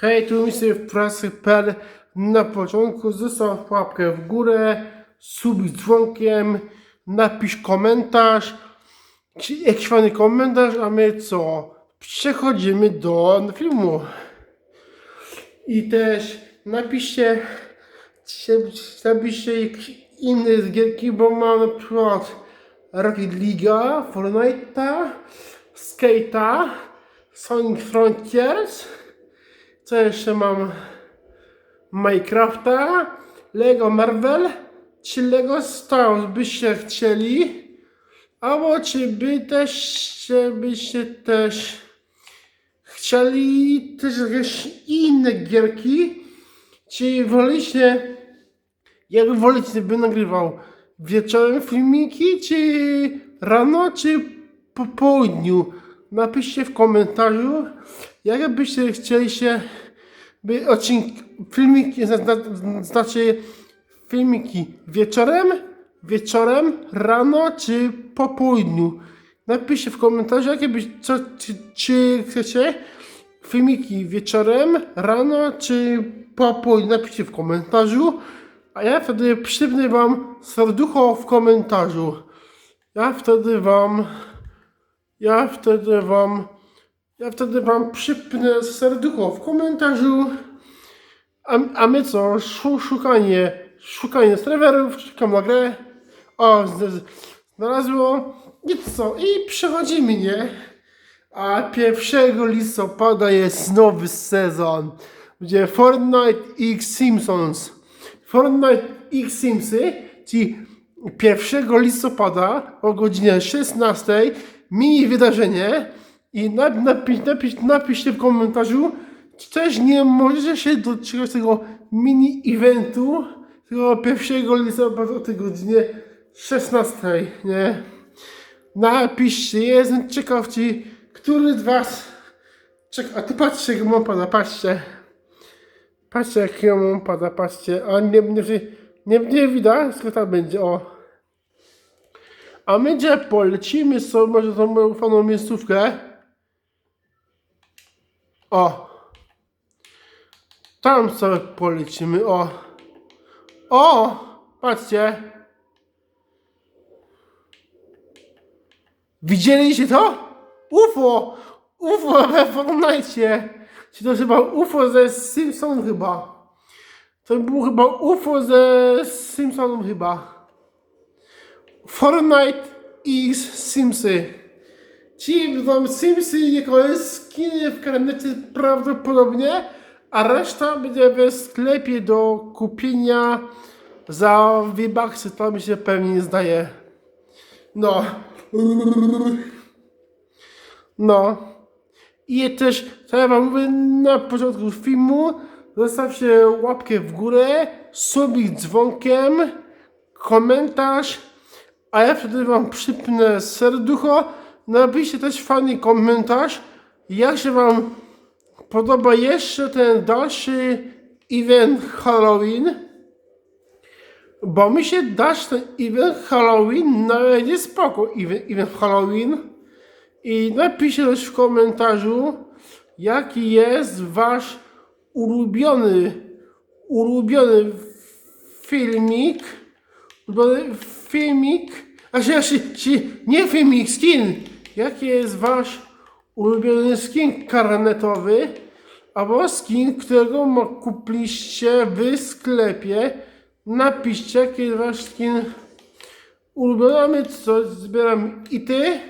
Hej, tu misy w pracy.pl. Na początku zostaw łapkę w górę, subi z dzwonkiem, napisz komentarz, jakiś fajny komentarz, a my co? Przechodzimy do filmu. I też napiszcie, napiszcie jakieś inne z gierki, bo mam na przykład Rocket League, Fortnite'a, Skate'a, Sonic Frontiers, co jeszcze mam? Minecrafta, Lego Marvel, czy Lego Star byście chcieli? Albo czy by też, czy byście też chcieli też jakieś inne gierki? Czy wolicie, jak wolicie, by nagrywał wieczorem filmiki, czy rano, czy po południu? Napiszcie w komentarzu, jak byście chcieli się, by odcinki, filmiki, zna- zna- znaczy filmiki wieczorem, wieczorem, rano, czy po południu. Napiszcie w komentarzu, jakie byś, co, czy, czy chcecie filmiki wieczorem, rano, czy po południu. Napiszcie w komentarzu, a ja wtedy przypnę wam serducho w komentarzu. Ja wtedy wam, ja wtedy wam, ja wtedy wam przypnę serducho w komentarzu. A, a my co? Szu- Szukanie, szukanie serwerów, szukam na grę. O, znalazło. I co? I przechodzimy, nie? A 1 listopada jest nowy sezon, gdzie Fortnite X Simpsons. Fortnite X Simsy, czyli 1 listopada o godzinie 16 mini wydarzenie i nap- napisz, napisz, napiszcie w komentarzu, też nie możecie się doczekać tego mini eventu tego 1 listopada o tej godzinie 16, nie? Napiszcie, jestem ciekaw, czy który z was czeka, a tu patrzcie, jak mam pada, patrzcie. Patrzcie, jak ja mam pada, patrzcie. A nie, nie, nie, nie widać, co tam będzie, o. A my gdzie polecimy sobie może tą fajną miejscówkę. O. Tam sobie polecimy, o. O! Patrzcie. Widzieliście to? UFO! UFO we Fortnite! Czy to chyba UFO ze Simpsonów chyba? To było chyba UFO ze Simpsonów chyba. Fortnite X Simsy. Ci tam Simsy jako skiny w karnecie prawdopodobnie, a reszta będzie w sklepie do kupienia za V-Bucksy, to mi się pewnie zdaje. No. No. I też, co ja wam mówię na początku filmu, zostawcie łapkę w górę, subik dzwonkiem, komentarz, a ja wtedy wam przypnę serducho. Napiszcie też fajny komentarz, jak się wam podoba jeszcze ten dalszy event Halloween. Bo mi się dasz ten event Halloween, nawet jest spoko event, event Halloween. I napiszcie też w komentarzu, jaki jest wasz ulubiony, ulubiony filmik, ulubiony filmik, a się, się, nie filmik, skin, jaki jest wasz ulubiony skin karnetowy, albo skin, którego kupiliście w sklepie. Napiszcie, jaki jest wasz skin ulubiony, co, zbieram? I ty,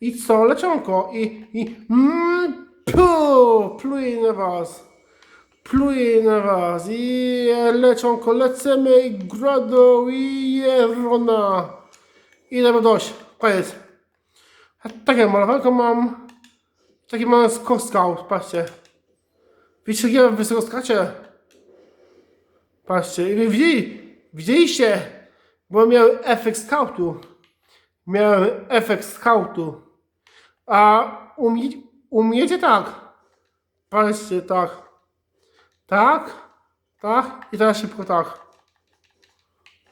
i co, leczonko, i, i, mm, pu, pluję na was, pluję na was, i leczonko, lecemy, i grodo, i jerona, i dobra, dość, koniec. A takie malowanko mam, takie mam z kostkał, patrzcie. Widzicie, jak ja wysoko skaczę? Patrzcie, widzieli, widzieliście, bo miał efekt skautu. Miałem efekt skautu. A umie, umiecie tak? Patrzcie, tak. Tak, tak i teraz szybko tak.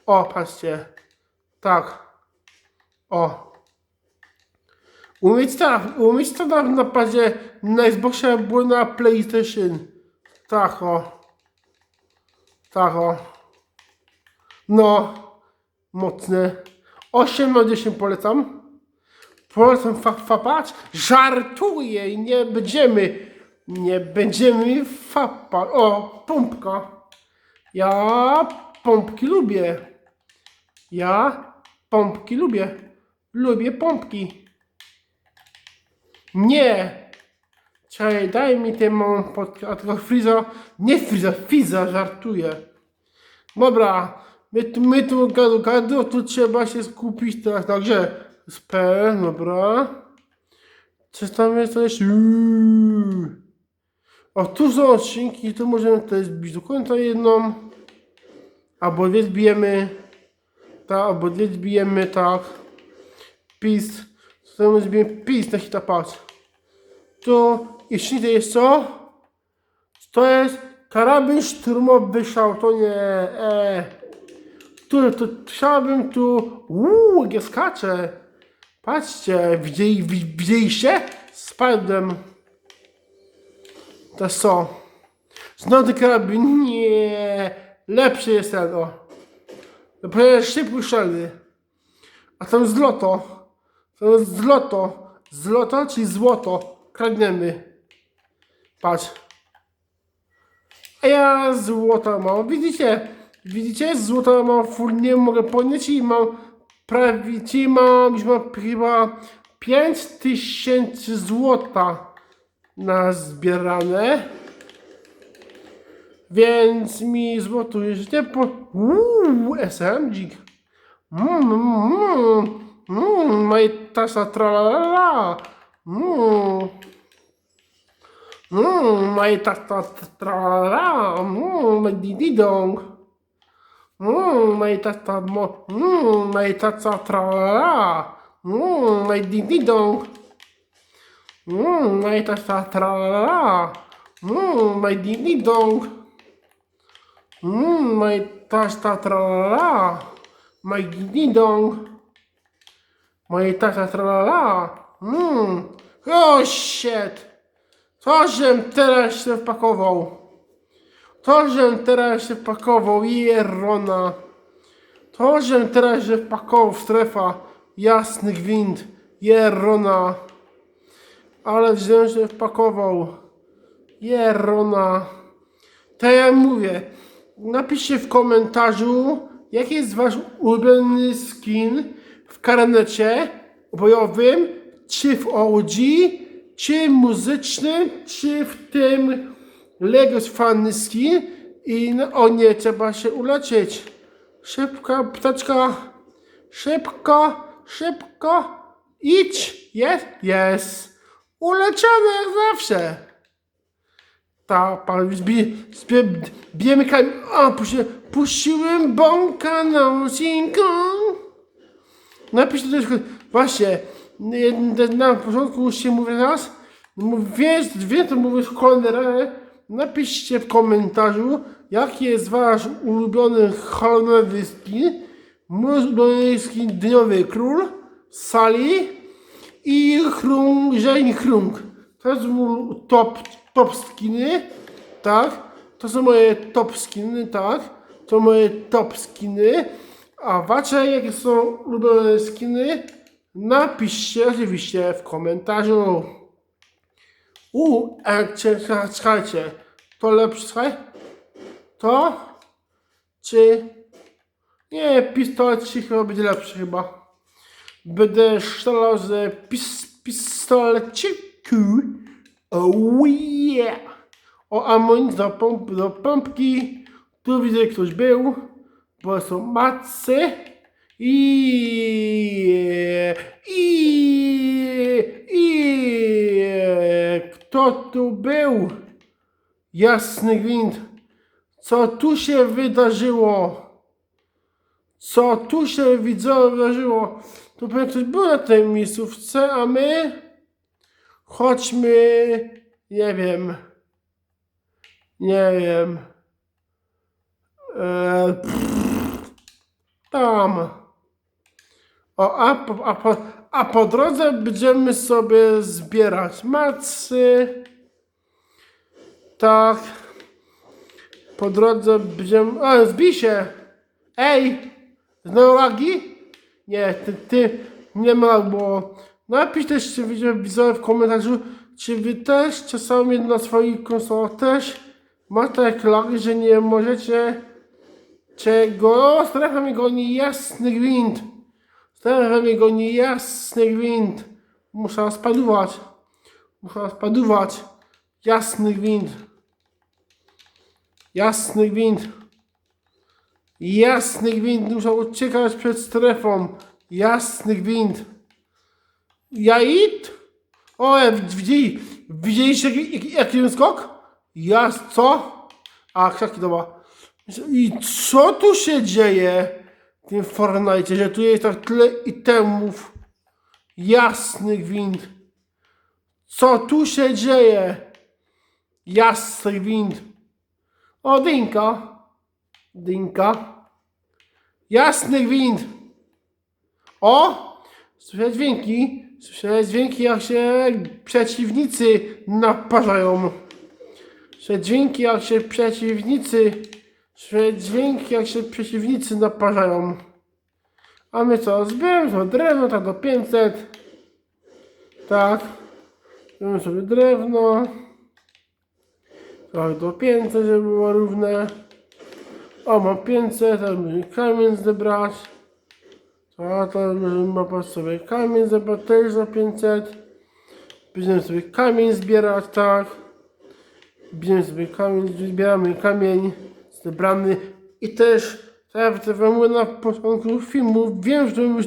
O, patrzcie. Tak. O. Umieć tak, umieć to na napadzie na Xboxie było na PlayStation. Tak o. Tak o. No. Mocne. 8 na 10 polecam. Polecam fa fapać. Żartuję nie będziemy. Nie będziemy fapać. O, pompka. Ja pompki lubię. Ja pompki lubię. Lubię pompki. Nie. Czekaj, daj mi tę małą podkę, a tego Friza, nie Friza, Fiza, żartuję. Dobra, my tu, my tu gadu gadu, tu trzeba się skupić teraz na grze. SP, dobra. Coś tam jest też. Uuu. O, tu są odcinki, tu możemy tutaj zbić do końca jedną. Albo dwie zbijemy. Tak, albo dwie zbijemy, tak. Pis. Co my zbijemy? Pis na hita patrz. Tu, jeśli to jest co? To jest karabin szturmowy szał, to nie, e. Tu, tu, chciałbym tu, uuu, jak ja skaczę. Patrzcie, widzieli, wi- widzieliście? Spadłem. To co? Znowu karabin, nie. Lepszy jest ten, o. Dopiero szybko szalny. A tam złoto. To jest złoto. Złoto, czyli złoto. Kradniemy. Patrz. A ja złota mam. Widzicie? Widzicie? Złota mam full, nie mogę podnieść i mam prawie, czyli mam, już mam chyba 5000 złota na zbierane. Więc mi złoto jeszcze po... Uuu, SMG. Mmm, mmm, mmm, moje tasa tralala. Mmm. Mmm, moje tasa tralala. Mmm, moje dididong. Mmm, moje tasa mo... Mmm, moje tasa tralala. Mmm, moje dididong. Mmm, moje tasa tralala. Mmm, moje dididong. Mmm, moje tasa tralala. Moje dididong. Moje tata tralala. Mmm. Oh shit. To, żem teraz się wpakował. To, żem teraz się wpakował. Jerona. To, żem teraz się wpakował w strefa. Jasny gwint. Jerona. Ale żem się wpakował. Jerona. To ja mówię. Napiszcie w komentarzu, jaki jest wasz ulubiony skin karanecie bojowym, czy w OG, czy muzycznym, czy w tym Legos Funny Skin i no, o nie, trzeba się uleczyć. Szybko, ptaczka, szybko, szybko, idź, jest, jest, uleczony jak zawsze. Ta, pan bijemy kamień, o, puści, puściłem bąka na odcinku. Napisz to też, właśnie, nie- na początku się mówię raz, wiesz, wie to mówisz cholera, napiszcie w komentarzu, jaki jest wasz ulubiony halloweenowy skin, mój ulubiony skin Dniowy Król, Sally i Chrung, Żeń Chrung. To mój top, top skiny, tak, to są moje top skiny, tak, to moje top skiny. A wasze jakie są ulubione skiny? Napiszcie oczywiście w komentarzu. U, cie- słuchajcie, to słuchaj? To? Czy? Nie, pistolet chyba będzie lepszy chyba. Będę strzelał z pis. Oh yeah! O amunicji do, pomp, do pompki. Tu widzę ktoś był. Macy. I, i, i kto tu był? Jasny gwint. Co tu się wydarzyło? Co tu się wydarzyło? To pewnie ktoś był na tej miejscówce, a my chodźmy, nie wiem, nie wiem, e, pff, tam. O, a, po- a, a po drodze będziemy sobie zbierać macy. Tak. Po drodze będziemy... O, się! Ej! Znowu lagi? Nie, ty, ty nie ma, bo napisz też, czy widzowie w komentarzu, czy wy też czasami na swoich konsolach też macie lagi, że nie możecie czego? Strefa mi goni jasny gwint. Strefa mi goni jasny gwint. Muszę spadować. Muszę spadować. Jasny gwint. Jasny gwint. Jasny gwint. Muszę uciekać przed strefą. Jasny gwint. Jait? O, widzieli, widzieliście jaki, jaki, jaki skok? Jas, co? A, krzaki, dobra. I co tu się dzieje w tym Fortnite, że tu jest tak tyle itemów? Jasny gwint. Co tu się dzieje? Jasny gwint. O, dynka. Dynka. Jasny gwint. O! Słyszę dźwięki. Słyszę dźwięki, jak się przeciwnicy naparzają. Słyszę dźwięki, jak się przeciwnicy. Słyszę dźwięki, jak się przeciwnicy naparzają. A my co? Zbieram sobie drewno, tak do 500. Tak. Zbieram sobie drewno. Tak, do 500, żeby było równe. O, mam 500, teraz musimy kamień zebrać. A to możemy po sobie kamień zebrać też za 500. Będziemy sobie kamień zbierać, tak. Bierzemy sobie kamień, zbieramy kamień zebrany i też, tak jak wam na początku filmu, wiem, że to już,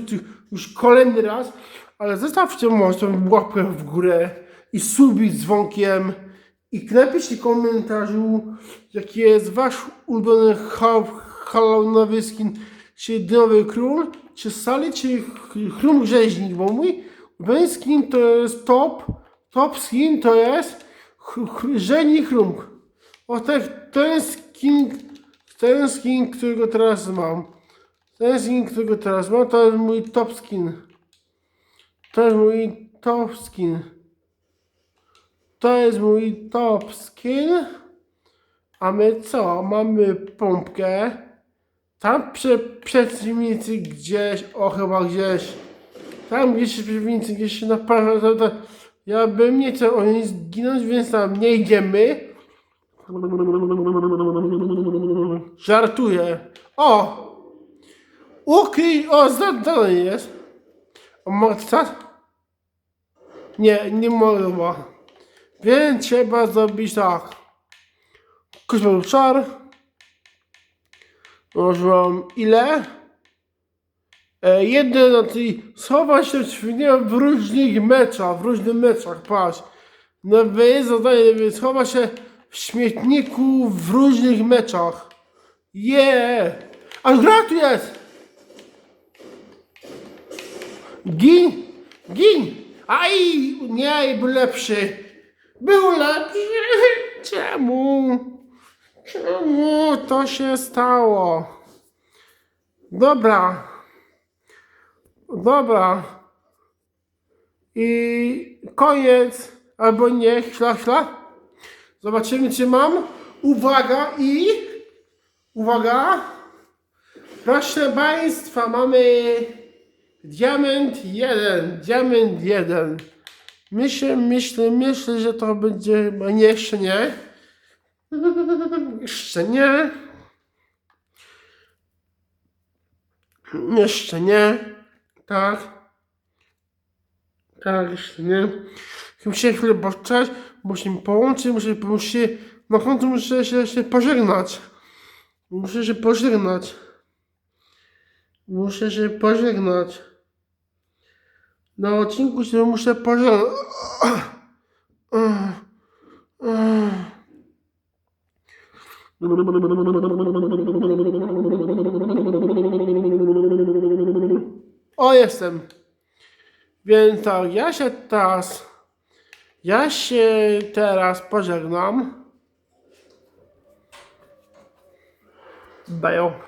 już kolejny raz, ale zostawcie może tą łapkę w górę i subić dzwonkiem i napiszcie komentarzu, jaki jest wasz ulubiony ha- halloweenowy skin, czy Dynowy Król, czy Sally, czy Chrum Rzeźnik, bo mój ulubiony skin to jest top, top skin to jest Rzeźnik Chrum. O tak, jest skin, ten skin, którego teraz mam. Ten skin, którego teraz mam, to jest mój top skin. To jest mój top skin. To jest mój top skin. A my co? Mamy pompkę. Tam prze, przeciwnicy gdzieś, o chyba gdzieś. Tam gdzieś przeciwnicy gdzieś się naparza. Ja bym nie chciał oni zginąć, więc tam nie idziemy. Żartuję. O! Ukryj! O, zadane jest. A mogę wstać? Nie, nie chyba. Więc trzeba zrobić tak. Kuźmy czar. Użyłam ile? E, jeden na tej schowa się ćwinię w różnych meczach, w różnych meczach, patrz. No jest zadanie, więc schowa się w śmietniku w różnych meczach. Yeah. A gra tu jest! Gin! Gin! Aj! Nie, był lepszy. Był lepszy. Czemu? Czemu to się stało? Dobra. Dobra. I koniec. Albo nie. Chla, chla. Zobaczymy, czy mam. Uwaga i... Uwaga. Proszę Państwa, mamy diament jeden, diament jeden. Myślę, myślę, myślę, że to będzie, nie, jeszcze nie. Jeszcze nie. Jeszcze nie. Tak. Tak, jeszcze nie. Muszę chwilę poczekać, muszę mi połączyć, muszę, muszę, na końcu muszę się, się pożegnać. Muszę się pożegnać. Muszę się pożegnać. Na odcinku się muszę pożegnać. O, jestem. Więc tak, ja się teraz. Ja się teraz pożegnam. Bajo.